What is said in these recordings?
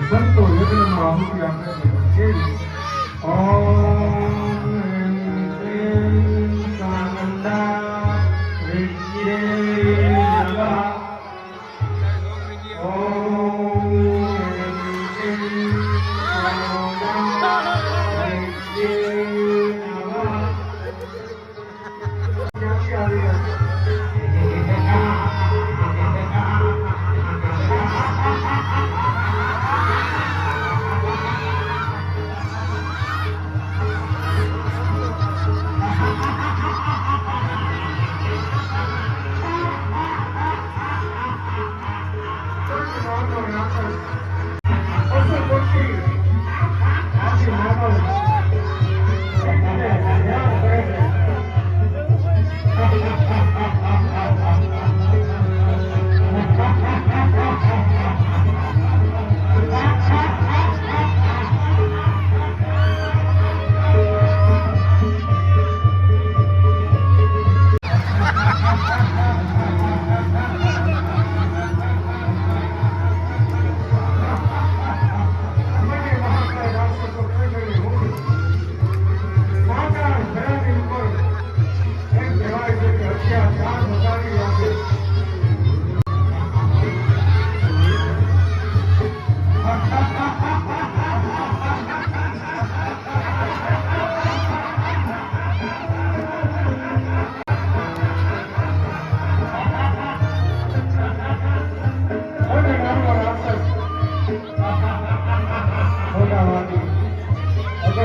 સંતો યજ્ઞનો આહુતિ આપે છે કેવી? ઓમ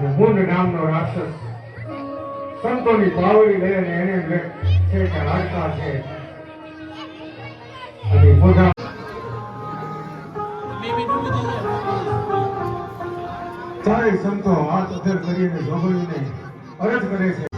અને નામનો રાક્ષસ સંતોની બાવળી લઈ એને છે કે હાડકા છે. અને મોઢા ચારે સંતો હાથ અધર કરીને જોગવીને અરજ કરે છે.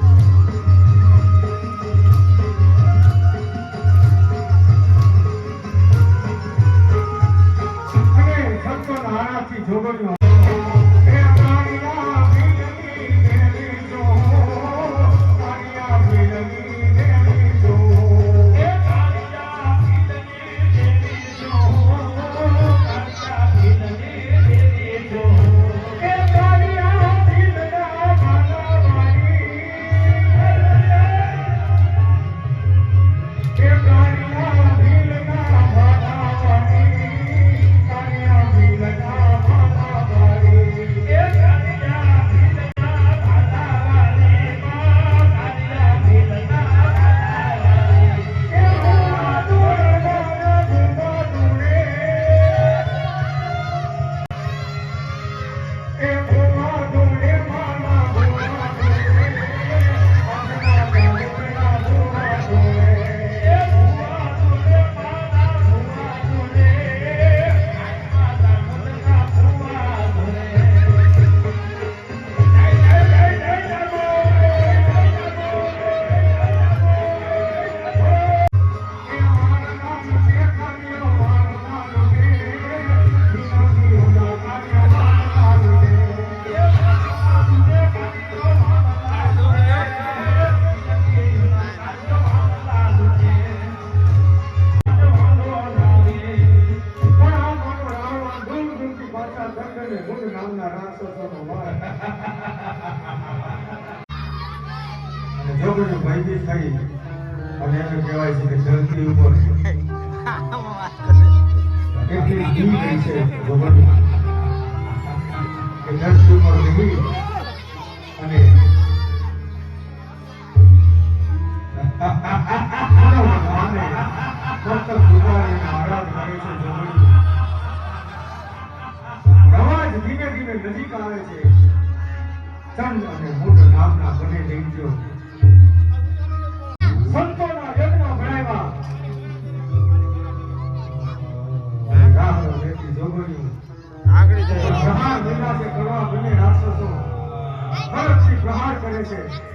છે ભગવાનની. ધીમે નજીક આવે છે ચંદ અને મૂળ નામના બંને દૈત્યો হয়েছে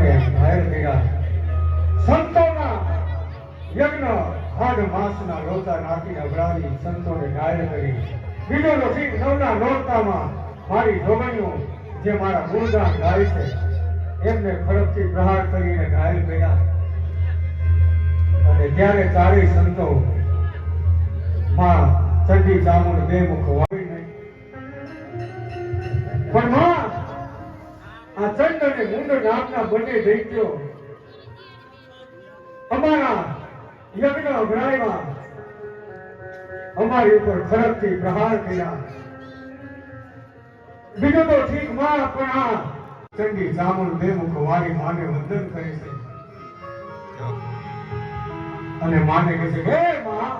બધાને ઘાયલ કર્યા. સંતોના યજ્ઞ હાડ માસના રોતા નાખી અભરાવી સંતોને ઘાયલ કરી. બીજો તો ઠીક નવના નોરતામાં મારી જોગણીઓ જે મારા ગુણગાન ગાય છે, એમને ખડકથી પ્રહાર કરીને ઘાયલ કર્યા. અને ત્યારે ચારેય સંતો માં ચંડી ચામુંડ બે મુખ વાળી આ અને મુંડ નામના બંને દૈત્યો અમારા યજ્ઞ અભરાયમાં અમારી ઉપર ખરકથી પ્રહાર કર્યા. બીજું તો ઠીકમાં પણ આ ચંડી ચામુંડ બે વારી માને વંદન કરે છે. અને માને કહે છે હે માં,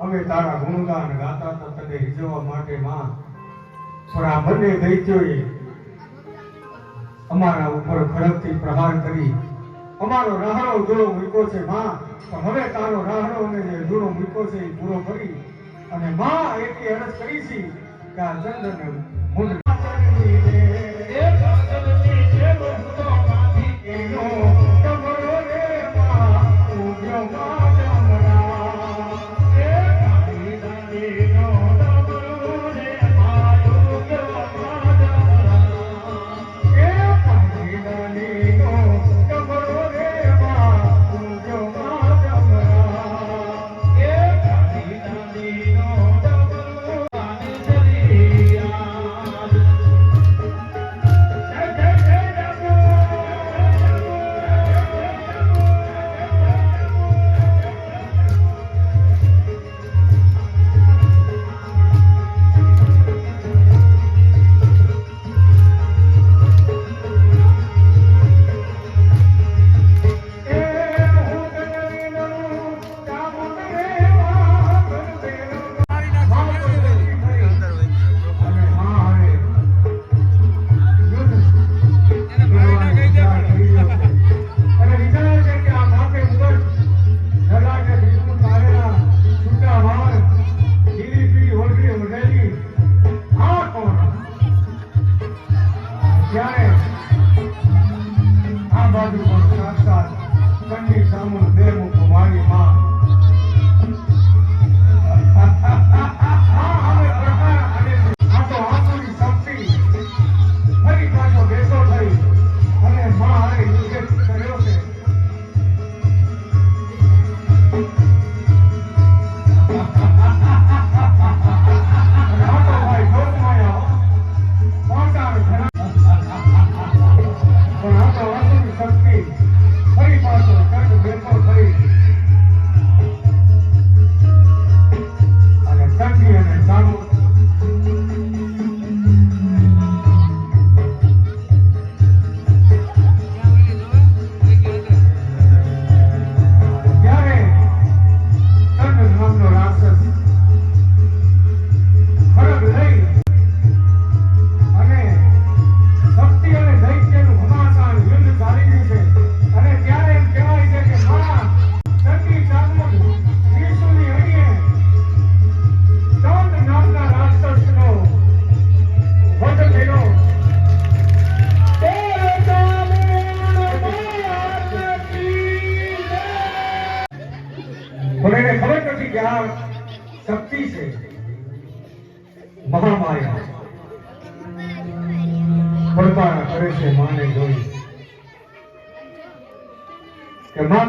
અમે તારા ગુણગાન ગાતા હતા, તને રીઝવવા માટે માં. પણ આ બંને દૈત્યોએ અમારા ઉપર ખડકથી પ્રહાર કરી. અમારો રાહડો દૂરો મૂક્યો છે, માં. પણ હવે તારો રાહડો અને જે દૂરો મૂક્યો છે એ પૂરો કરી અને માં એટલી અરજ કરી છે કે આ ચંદ્રને મુંડ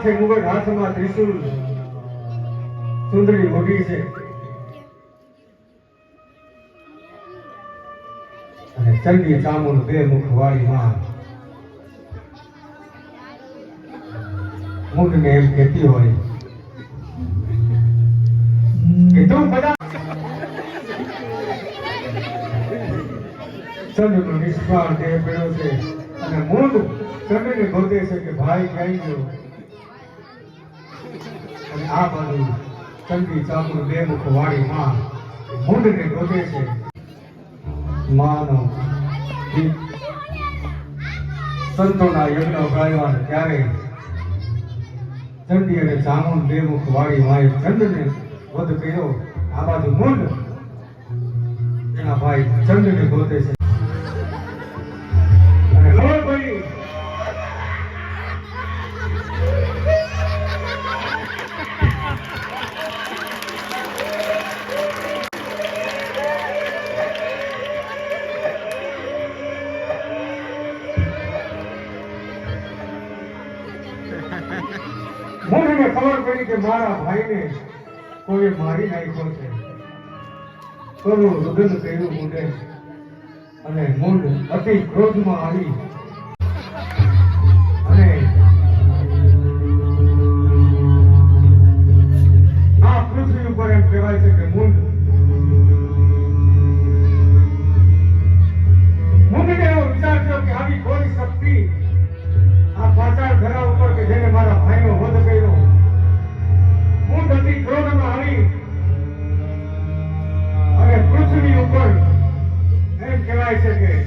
માથે મુગટ હાથમાં ત્રિશુલ સુંદરી મોટી છે. અને ચંડી ચામુંડ બે મુખ વાળી માં મુંડને એમ કહેતી હોય કે તું બધા ચંદ્રનો નિષ્ફળ દેહ પડ્યો છે. અને મૂળ ચંદ્રને ગોતે છે કે ભાઈ, ક્યાંય ગયો? અને આ બાજુ ચંદ્રી ચામુર બે મુખ વાળી માં મૂંડને ગોતે છે. માનો સંતોના યજ્ઞ ગાયવા ત્યારે ચંડી અને ચામુંડ બે મુખ વાળી માએ ચંદ્રને વધ કર્યો. આ બાજુ મૂંડ. એના ભાઈ ચંદ્રને ગોતે છે. ભાઈને કોઈ મારી નાખ્યો છે. કરું રુદન કર્યું મૂંઢે અને મૂંઢ અતિ ક્રોધમાં આવી. આ પૃથ્વી ઉપર એમ કહેવાય છે કે મૂંઢ એમ કહેવાય